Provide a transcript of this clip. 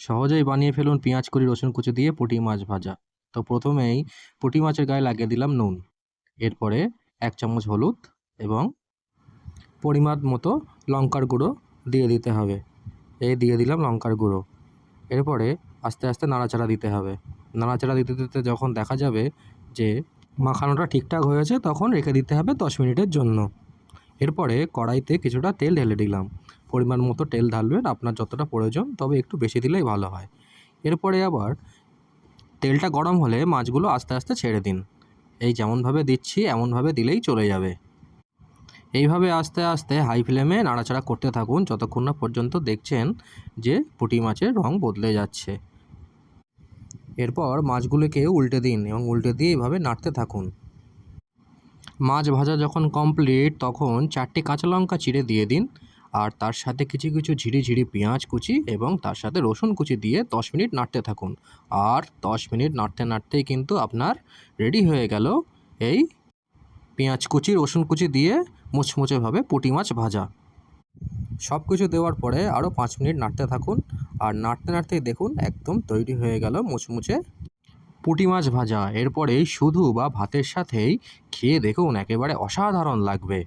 সহজেই বানিয়ে ফেলুন পেঁয়াজ কুড়ি, রসুন কুচি দিয়ে পুঁটি মাছ ভাজা। তো প্রথমেই পুঁটি মাছের গায়ে লাগিয়ে দিলাম নুন। এরপরে এক চামচ হলুদ এবং পরিমাণ মতো লঙ্কার গুঁড়ো দিয়ে দিতে হবে। এই দিয়ে দিলাম লঙ্কার গুঁড়ো। এরপরে আস্তে আস্তে নাড়াচাড়া দিতে হবে। নাড়াচাড়া দিতে দিতে যখন দেখা যাবে যে মাখানোটা ঠিকঠাক হয়েছে, তখন রেখে দিতে হবে দশ মিনিটের জন্য। এরপরে কড়াইতে কিছুটা তেল ঢেলে দিলাম। পরিমাণ মতো তেল ঢালবেন, আপনার যতটা প্রয়োজন তবে একটু বেশি দিলেই ভালো হয়। এরপরে আবার তেলটা গরম হলে মাছগুলো আস্তে আস্তে ছেড়ে দিন। এই যেমনভাবে দিচ্ছি, এমনভাবে দিলেই চলে যাবে। এইভাবে আস্তে আস্তে হাই ফ্লেমে নাড়াচাড়া করতে থাকুন যতক্ষণ না পর্যন্ত দেখছেন যে পুঁটি মাছের রং বদলে যাচ্ছে। এরপর মাছগুলোকে উল্টে দিন এবং উল্টে দিয়ে এইভাবে নাড়তে থাকুন। মাছ ভাজা যখন কমপ্লিট তখন চারটে কাঁচা লঙ্কা চিড়ে দিয়ে দিন, আর তার সাথে কিছু কিছু ঝিরি ঝিরি পেঁয়াজ কুচি এবং তার সাথে রসুন কুচি দিয়ে দশ মিনিট নাড়তে থাকুন। আর দশ মিনিট নাড়তে নাড়তেই কিন্তু আপনার রেডি হয়ে গেল এই পেঁয়াজ কুচি, রসুন কুচি দিয়ে মুচমুচেভাবে পুঁটি মাছ ভাজা। সব কিছু দেওয়ার পরে আরও পাঁচ মিনিট নাড়তে থাকুন, আর নাড়তে নাড়তেই দেখুন একদম তৈরি হয়ে গেল মুচমুচে পুঁটি মাছ ভাজা। এরপরেই শুধু বা ভাতের সাথেই খেয়ে দেখুন একেবারে অসাধারণ লাগবে।